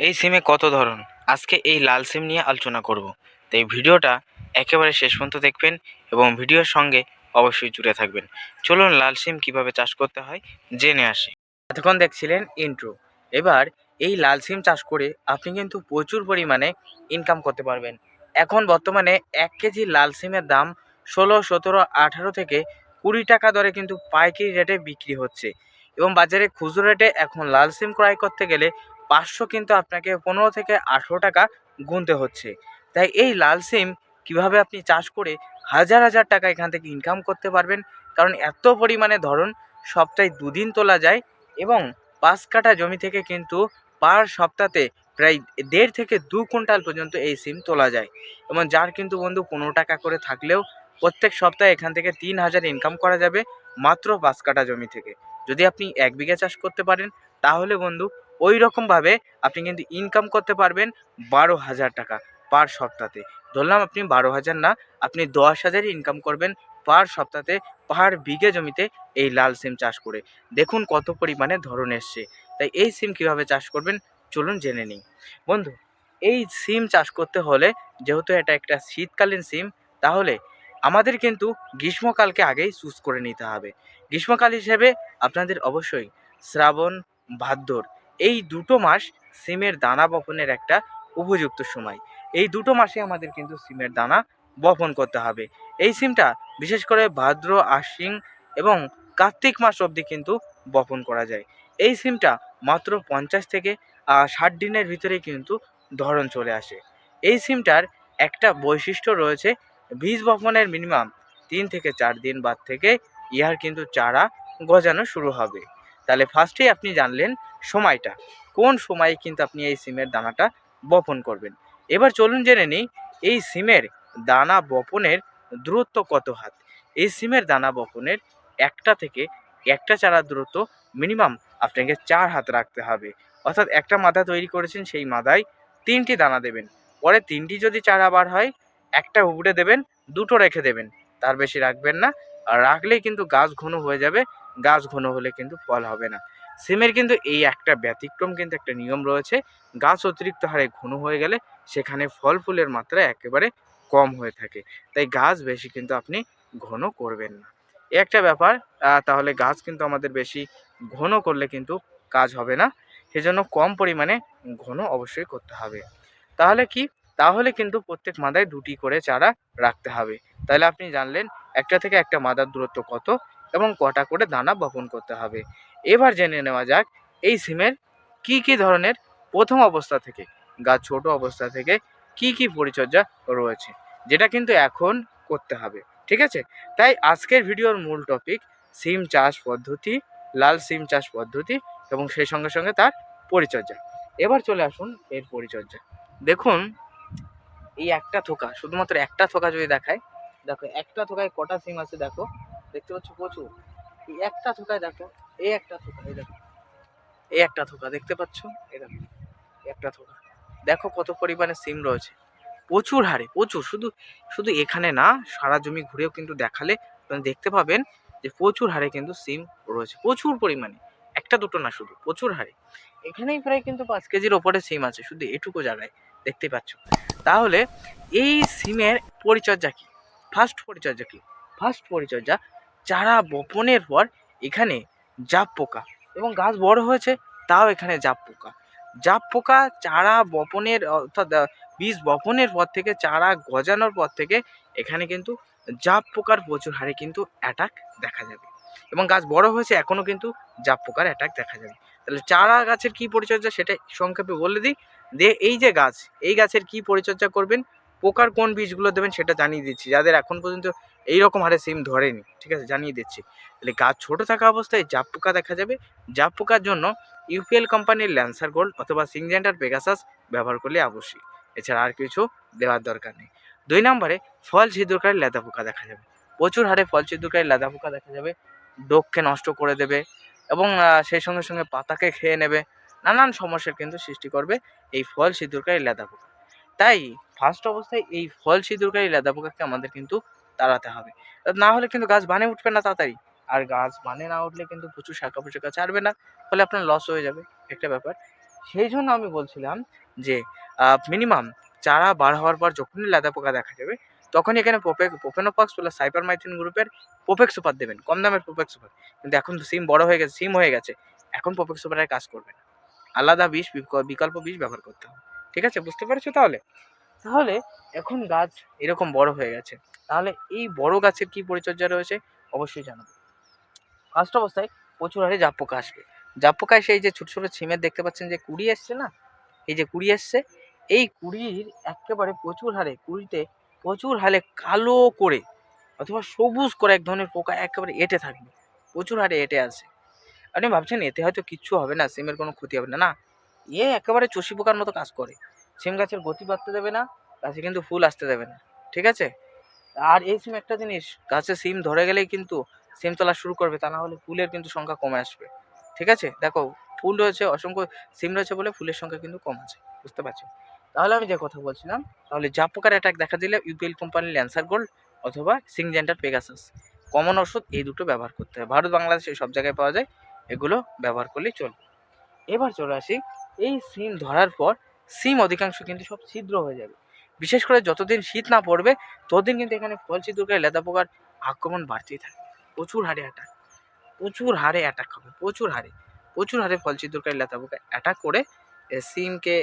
এই সিমে কত ধরন? আজকে এই লাল সিম নিয়ে আলোচনা করব। তো এই ভিডিওটা একেবারে শেষ পর্যন্ত দেখবেন এবং ভিডিওর সঙ্গে অবশ্যই জুড়ে থাকবেন। চলুন লাল সিম কীভাবে চাষ করতে হয় জেনে আসি। এতক্ষণ দেখছিলেন ইন্ট্রো এবার এই লাল সিম চাষ করে আপনি কিন্তু প্রচুর পরিমাণে ইনকাম করতে পারবেন। এখন বর্তমানে এক কেজি লাল সিমের দাম ষোলো, সতেরো, আঠারো থেকে কুড়ি টাকা দরে কিন্তু পাইকারি রেটে বিক্রি হচ্ছে। এবং বাজারে খুচরো রেটে এখন লাল সিম ক্রয় করতে গেলে পাঁচশো কিন্তু আপনাকে পনেরো থেকে আঠেরো টাকা গুনতে হচ্ছে। তাই এই লাল সিম কীভাবে আপনি চাষ করে হাজার হাজার টাকা এখান থেকে ইনকাম করতে পারবেন? কারণ এত পরিমাণে ধরন সপ্তাহে দুদিন তোলা যায় এবং পাঁচ কাঠা জমি থেকে কিন্তু পার সপ্তাহে প্রায় দেড় থেকে দু কুইন্টাল পর্যন্ত এই সিম তোলা যায়। এবং যার কিন্তু বন্ধু পনেরো টাকা করে থাকলেও প্রত্যেক সপ্তাহে এখান থেকে তিন হাজার ইনকাম করা যাবে মাত্র পাঁচ কাঠা জমি থেকে। যদি আপনি এক বিঘা চাষ করতে পারেন, তাহলে বন্ধু ওই রকমভাবে আপনি কিন্তু ইনকাম করতে পারবেন বারো হাজার টাকা পার সপ্তাহে ধরলাম আপনি বারো হাজার না, আপনি দশ হাজারই ইনকাম করবেন পার সপ্তাহে পার বিঘে জমিতে এই লাল সিম চাষ করে। দেখুন কত পরিমাণে ধরন এসছে। তাই এই সিম কীভাবে চাষ করবেন চলুন জেনে নিই। বন্ধু, এই সিম চাষ করতে হলে যেহেতু এটা একটা শীতকালীন সিম, তাহলে আমাদের কিন্তু গ্রীষ্মকালকে আগেই চুজ করে নিতে হবে। গ্রীষ্মকাল হিসেবে আপনাদের অবশ্যই শ্রাবণ, ভাদ্র এই দুটো মাস সিমের দানা বপনের একটা উপযুক্ত সময়। এই দুটো মাসে আমাদের কিন্তু সিমের দানা বপন করতে হবে। এই সিমটা বিশেষ করে ভাদ্র, আশ্বিন এবং কার্তিক মাস অবধি কিন্তু বপন করা যায়। এই সিমটা মাত্র পঞ্চাশ থেকে ষাট দিনের ভিতরে কিন্তু ধরন চলে আসে। এই সিমটার একটা বৈশিষ্ট্য রয়েছে, বীজ বপনের মিনিমাম তিন থেকে চার দিন বাদ থেকে ইহার কিন্তু চারা গজানো শুরু হবে। তাহলে ফার্স্টেই আপনি জানলেন সময়টা। কোন সময়ে কিন্তু আপনি এই সিমের দানাটা বপন করবেন? এবার চলুন জেনে নিই, এই সিমের দানা বপনের দূরত্ব কত হাত? এই সিমের দানা বপনের একটা থেকে একটা চারা দূরত্ব মিনিমাম আপনাকে চার হাত রাখতে হবে। অর্থাৎ একটা মাথা তৈরি করেছেন, সেই মাথায় তিনটি দানা দেবেন। পরে তিনটি যদি চারা বার হয়, একটা উপড়ে দেবেন, দুটো রেখে দেবেন। তার বেশি রাখবেন না। আর রাখলেই কিন্তু গাছ ঘন হয়ে যাবে গাছ ঘন হলে কিন্তু ফল হবে না। সিমের কিন্তু এই একটা ব্যতিক্রম কিন্তু একটা নিয়ম রয়েছে। গাছ অতিরিক্ত হারে ঘন হয়ে গেলে সেখানে ফল ফুলের মাত্রা একেবারে কম হয়ে থাকে। তাই গাছ বেশি কিন্তু আপনি ঘন করবেন না। একটা ব্যাপার তাহলে গাছ কিন্তু আমাদের বেশি ঘন করলে কিন্তু কাজ হবে না। সেজন্য কম পরিমাণে ঘন অবশ্যই করতে হবে। তাহলে কি? তাহলে কিন্তু প্রত্যেক মাদায় দুটি করে চারা রাখতে হবে। তাহলে আপনি জানলেন একটা থেকে একটা মাদার দূরত্ব কত? এবং কটা করে দানা বপন করতে হবে। এবার জেনে নেওয়া যাক, এই সিমের কি কি ধরনের প্রথম অবস্থা থেকে গাছ ছোট অবস্থা থেকে কি কি পরিচর্যা রয়েছে, যেটা কিন্তু এখন করতে হবে, ঠিক আছে? তাই আজকের ভিডিওর মূল টপিক সিম চাষ পদ্ধতি, লাল সিম চাষ পদ্ধতি এবং সেই সঙ্গে সঙ্গে তার পরিচর্যা। এবার চলে আসুন এর পরিচর্যা। দেখুন, এই একটা থোকা, শুধুমাত্র একটা থোকা যদি দেখায়, দেখো, একটা থোকায় কটা সিম আছে দেখো। দেখতে পাচ্ছ প্রচুর। এই একটা থোকায় দেখো, এই একটা থোকা, এই দেখো। এই একটা থোকা, দেখতে পাচ্ছ? এই দেখো একটা থোকা। দেখো কত পরিমাণে সিম রয়েছে। প্রচুর হারে, প্রচুর। শুধু শুধু এখানে না, সারা জমি ঘুরেও কিন্তু দেখালে আপনি দেখতে পাবেন যে প্রচুর হারে কিন্তু সিম রয়েছে, প্রচুর পরিমাণে। একটা দুটো না শুধু, প্রচুর হারে। এখানেই প্রায় কিন্তু পাঁচ কেজির ওপরে সিম আছে, শুধু এটুকু জায়গায় দেখতে পাচ্ছ। তাহলে এই সিমের পরিচর্যা কি? ফার্স্ট পরিচর্যা কি? ফার্স্ট পরিচর্যা চারা বপনের পর এখানে জাপ পোকা এবং গাছ বড় হয়েছে, তাও এখানে জাপ পোকা। জাপ পোকা চারা বপনের, অর্থাৎ বীজ বপনের পর থেকে, চারা গজানোর পর থেকে এখানে কিন্তু জাপ পোকার প্রচুর হারে কিন্তু অ্যাটাক দেখা যাবে। এবং গাছ বড় হয়েছে এখনও কিন্তু জাপ পোকার অ্যাটাক দেখা যাবে। তাহলে চারা গাছের কি পরিচর্যা সেটা সংক্ষেপে বলে দিই। যে এই যে গাছ, এই গাছের কি পরিচর্যা করবেন? পোকার কোন বীজগুলো দেবেন সেটা জানিয়ে দিচ্ছি। যাদের এখন পর্যন্ত এই রকম হারে সিম ধরেনি, ঠিক আছে? জানিয়ে দিচ্ছি। তাহলে গাছ ছোট থাকা অবস্থায় জাপ পোকা দেখা যাবে। জাপ পোকার জন্য ইউপিএল কোম্পানির ল্যান্সার গোল্ড অথবা সিংজেন্টার পেগাসাস ব্যবহার করলে অবশ্যই এছাড়া আর কিছু দেওয়ার দরকার নেই। দুই নম্বরে ফল ছিদ্রকারী লেদা পোকা দেখা যাবে। প্রচুর হারে ফল ছিদ্রকারী লেদা পোকা দেখা যাবে। ডোককে নষ্ট করে দেবে এবং সেই সঙ্গে সঙ্গে পাতাকে খেয়ে নেবে। নানান সমস্যার কিন্তু সৃষ্টি করবে এই ফল সিঁদুরকারী লেদা পোকা। তাই ফার্স্ট অবস্থায় এই ফল সিঁদুরকারী লেদা পোকাকে আমাদের কিন্তু তাড়াতে হবে। না হলে কিন্তু গাছ বানে উঠবে না তাড়াতাড়ি। আর গাছ বানে না উঠলে কিন্তু প্রচুর শাখা পোশাকা ছাড়বে না। ফলে আপনার লস হয়ে যাবে। একটা ব্যাপার। সেই জন্য আমি বলছিলাম যে মিনিমাম চারা বার হওয়ার পর যখনই লেদা পোকা দেখা যাবে তখন এখানে পোপেক পোপেনোপক্স প্লাস সাইপারমাইথিন গ্রুপের পোপেক সুপার দেবেন। কম দামের পোপেক সুপার কিন্তু এখন সিম বড় হয়ে গেছে, সিম হয়ে গেছে। এখন পোপেক সুপারের কাজ করবে না। আলাদা বিষ, বিক- বিকল্প বিষ ব্যবহার করতে হবে। ঠিক আছে? বুঝতে পেরেছ তাহলে? তাহলে এখন গাছ এরকম বড় হয়ে গেছে। তাহলে এই বড় গাছের কি পরিচর্যা রয়েছে? অবশ্যই জানাব। ফার্স্ট অবস্থায় প্রচুর হারে জাপ পোকা আসবে। জাপ পোকা সেই যে ছোট ছোট ছিমের দেখতে পাচ্ছেন যে কুড়ি এসছে না? এই যে কুড়ি এসছে, এই কুড়ির একেবারে প্রচুর হারে, কুড়িতে প্রচুর হারে কালো করে অথবা সবুজ করে এক ধরনের পোকা একেবারে এঁটে থাকবে। প্রচুর হারে এঁটে আসে আপনি ভাবছেন এতে হয়তো কিচ্ছু হবে না, সিমের কোনো ক্ষতি হবে না। না, এ একেবারে চষি পোকার মতো কাজ করে। সিম গাছের গতি বাড়তে দেবে না, গাছে কিন্তু ফুল আসতে দেবে না, ঠিক আছে? আর এই সিম একটা জিনিস, গাছে সিম ধরে গেলেই কিন্তু সিম তোলা শুরু করবে, তা না হলে ফুলের কিন্তু সংখ্যা কমে আসবে, ঠিক আছে? দেখো, ফুল রয়েছে, অসংখ্য সিম রয়েছে বলে ফুলের সংখ্যা কিন্তু কম আছে, বুঝতে পারছ? তাহলে আমি যে কথা বলছিলাম, তাহলে জাপ পোকার অ্যাটাক দেখা দিলে ইউপিএল কোম্পানির ল্যান্সার গোল্ড অথবা সিংজেন্টার পেগাসাস কমন ওষুধ এই দুটো ব্যবহার করতে হয়, ভারত, বাংলাদেশে সব জায়গায় পাওয়া যায়, এগুলো ব্যবহার করলেই চলবে। এবার চলে আসি, এই সিম ধরার পর সিম অধিকাংশ কিন্তু সব ছিদ্র হয়ে যাবে। বিশেষ করে যতদিন শীত না পড়বে, ততদিন কিন্তু এখানে ফল ছিদ্রকারী লেদা পোকার আক্রমণ বাড়তেই থাকবে প্রচুর হারে অ্যাটাক প্রচুর হারে অ্যাটাক হবে, প্রচুর হারে প্রচুর হারে ফল ছিদ্রকারী লেদা পোকা অ্যাটাক করে সিমকে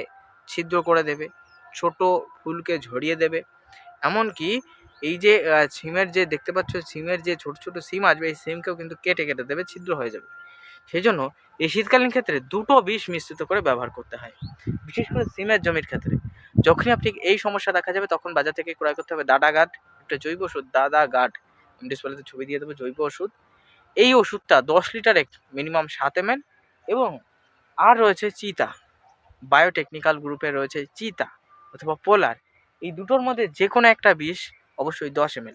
ছিদ্র করে দেবে, ছোট ফুলকে ঝরিয়ে দেবে। এমনকি এই যে সিমের যে, দেখতে পাচ্ছ, সিমের যে ছোট ছোট সিম আসবে, এই সিমকেও কিন্তু কেটে কেটে দেবে, ছিদ্র হয়ে যাবে। সেই জন্য এই শীতকালীন ক্ষেত্রে দুটো বিষ মিশ্রিত করে ব্যবহার করতে হয়, বিশেষ করে সিমের জমির ক্ষেত্রে। যখনই আপনি এই সমস্যা দেখা যাবে, তখন বাজার থেকে ক্রয় করতে হবে দাদা গাড একটা জৈব ওষুধ দাদা আমি ডিসপ্লেতে ছবি দিয়ে দেবো, জৈব ওষুধ। এই ওষুধটা দশ লিটারে মিনিমাম সাত এম এবং আর রয়েছে চিতা। বায়োটেকনিক্যাল গ্রুপে রয়েছে চিতা অথবা পোলার। এই দুটোর মধ্যে যে কোনো একটা বিষ অবশ্যই দশ এম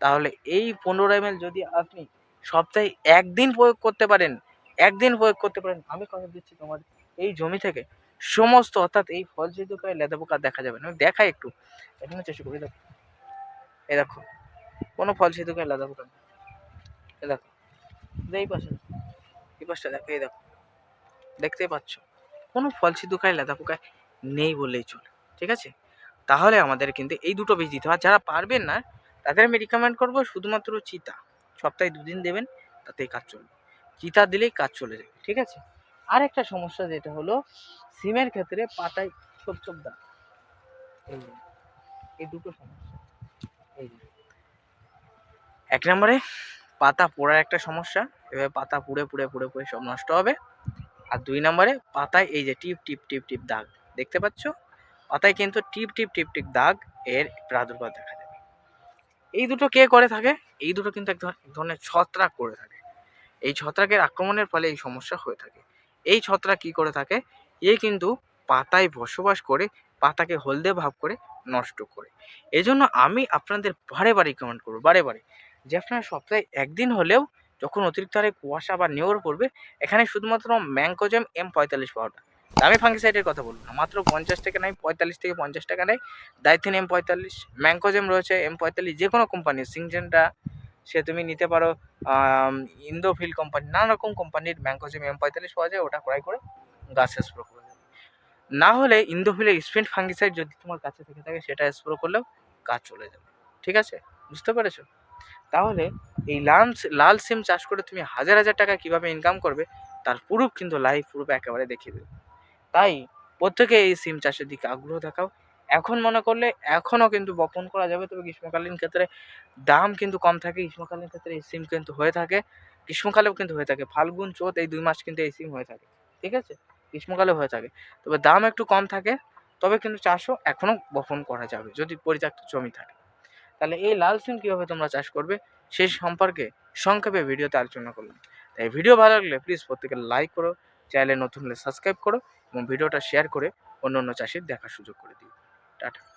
তাহলে এই পনেরো এম যদি আপনি সপ্তাহে একদিন প্রয়োগ করতে পারেন একদিন প্রয়োগ করতে পারেন। আমি কথা দিচ্ছি তোমার এই জমি থেকে সমস্ত অর্থাৎ এই ফল ছিদ্রকারী লেদা পোকা দেখা যাবে না। দেখাই একটু। এখানে চেষ্টা করি, দেখো। এ দেখো, কোনো ফল ছিদ্রকারী লেদা পোকা এই দেখো, এই পাশে এই পাশটা দেখো, এই দেখো। দেখতেই পাচ্ছ, কোনো ফল ছিদ্রকারী লেদা পোকা নেই বললেই চলে, ঠিক আছে? তাহলে আমাদের কিন্তু এই দুটো বীজ দিতে হয় যারা পারবেন না, তাদের আমি রিকমেন্ড করব শুধুমাত্র চিতা। সপ্তাহে দুদিন দেবেন, তাতেই কাজ চলবে। চিতা দিলেই কাজ চলে যাবে ঠিক আছে? আর একটা সমস্যা যেটা হলো, সিমের ক্ষেত্রে পাতায় ছোপ ছোপ দাগ। এই এই দুটো সমস্যা। এই এক নম্বরে, পাতা পোড়ার একটা সমস্যা, এভাবে পাতা পুড়ে পুড়ে পুড়ে পুড়ে সব নষ্ট হবে। আর দুই নম্বরে, পাতায় এই যে টিপ টিপ টিপ টিপ দাগ, দেখতে পাচ্ছ? পাতায় কিন্তু টিপ টিপ টিপ টিপ দাগ এর প্রাদুর্ভাব দেখা যাবে এই দুটো কে করে থাকে? এই দুটো কিন্তু এক ধরনের ছত্রাক করে থাকে। এই ছত্রাকের আক্রমণের ফলে এই সমস্যা হয়ে থাকে। এই ছত্রাক কি করে থাকে? এ কিন্তু পাতায় বসবাস করে, পাতাকে হলদে ভাব করে নষ্ট করে। এজন্য আমি আপনাদের বারে বারে রিকমেন্ড করব, বারে বারে। যে আপনারা সপ্তাহে একদিন হলেও যখন অতিরিক্ত হারে কুয়াশা বা নেওয়ার পড়বে, এখানে শুধুমাত্র ম্যাঙ্কোজেম এম পঁয়তাল্লিশ পাউডার দামি ফাঙ্গিসাইডের কথা বলুন মাত্র পঞ্চাশ টাকা নেয় পঁয়তাল্লিশ থেকে পঞ্চাশ টাকা নেয় দাইথিন এম পঁয়তাল্লিশ ম্যাঙ্কোজেম রয়েছে এম পঁয়তাল্লিশ যে কোনো কোম্পানির সিংজেনটা সে তুমি নিতে পারো ইন্দোফিল কোম্পানি নানা রকম কোম্পানির ম্যাঙ্কোজিম এম পঁয়তাল্লিশ পাওয়া যায়, ওটা ক্রয় করে গাছে স্প্রে করে দেবে। না হলে ইন্দোফিলের স্পিন ফাঙ্গিসাইড যদি তোমার কাছে থেকে থাকে, সেটা স্প্রে করলেও গাছ চলে যাবে। ঠিক আছে? বুঝতে পেরেছ? তাহলে এই লাল লাল সিম চাষ করে তুমি হাজার হাজার টাকা কীভাবে ইনকাম করবে, তার প্রুফ কিন্তু লাইভ প্রুফ একেবারে দেখিয়ে দেবে। তাই প্রত্যেকে এই সিম চাষের দিকে আগ্রহ দেখাও এখন মনে করলে এখনও কিন্তু বপন করা যাবে। তবে গ্রীষ্মকালীন ক্ষেত্রে দাম কিন্তু কম থাকে। গ্রীষ্মকালীন ক্ষেত্রে এই সিম কিন্তু হয়ে থাকে। গ্রীষ্মকালেও কিন্তু হয়ে থাকে। ফাল্গুন, চোত এই দুই মাস কিন্তু এই সিম হয়ে থাকে। ঠিক আছে? গ্রীষ্মকালেও হয়ে থাকে। তবে দাম একটু কম থাকে। তবে কিন্তু চাষও এখনও বপন করা যাবে, যদি পরিত্যক্ত জমি থাকে। তাহলে এই লাল সিম কীভাবে তোমরা চাষ করবে সেই সম্পর্কে সংক্ষেপে ভিডিওতে আলোচনা করলাম। তাই ভিডিও ভালো লাগলে প্লিজ প্রত্যেকে লাইক করো চ্যানেলে নতুন হলে সাবস্ক্রাইব করো এবং ভিডিওটা শেয়ার করে অন্য অন্য চাষির দেখার সুযোগ করে দিও। টাটা